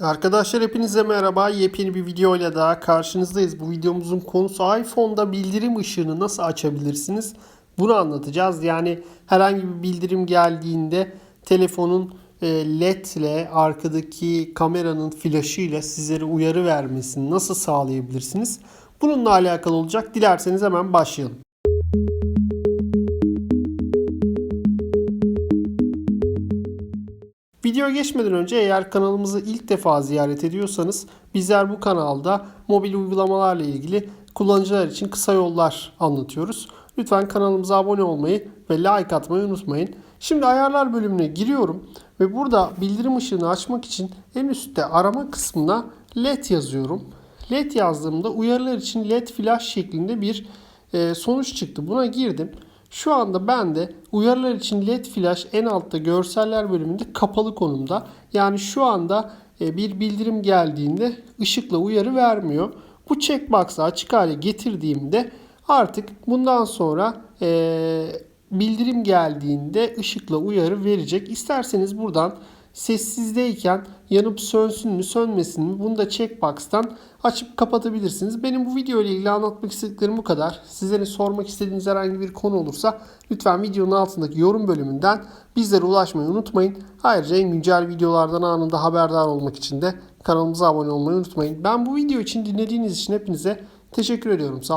Arkadaşlar hepinize merhaba. Yepyeni bir video ile daha karşınızdayız. Bu videomuzun konusu iPhone'da bildirim ışığını nasıl açabilirsiniz? Bunu anlatacağız. Yani herhangi bir bildirim geldiğinde telefonun e, LED ile arkadaki kameranın flaşı ile sizlere uyarı vermesini nasıl sağlayabilirsiniz? Bununla alakalı olacak. Dilerseniz hemen başlayalım. Videoya geçmeden önce eğer kanalımızı ilk defa ziyaret ediyorsanız bizler bu kanalda mobil uygulamalarla ilgili kullanıcılar için kısa yollar anlatıyoruz. Lütfen kanalımıza abone olmayı ve like atmayı unutmayın. Şimdi ayarlar bölümüne giriyorum ve burada bildirim ışığını açmak için en üstte arama kısmına LED yazıyorum. LED yazdığımda uyarılar için LED flash şeklinde bir e, sonuç çıktı. Buna girdim. Şu anda bende uyarılar için LED flash en altta görseller bölümünde kapalı konumda. Yani şu anda e, bir bildirim geldiğinde ışıkla uyarı vermiyor. Bu checkbox'ı açık hale getirdiğimde artık bundan sonra e, bildirim geldiğinde ışıkla uyarı verecek. İsterseniz buradan sessizdeyken yanıp sönsün mü sönmesin mi bunu da checkbox'tan açıp kapatabilirsiniz. Benim bu video ile ilgili anlatmak istediklerim bu kadar. Sizlerin sormak istediğiniz herhangi bir konu olursa lütfen videonun altındaki yorum bölümünden bizlere ulaşmayı unutmayın. Ayrıca en güncel videolardan anında haberdar olmak için de kanalımıza abone olmayı unutmayın. Ben bu video için dinlediğiniz için hepinize teşekkür ediyorum. Sağ olun.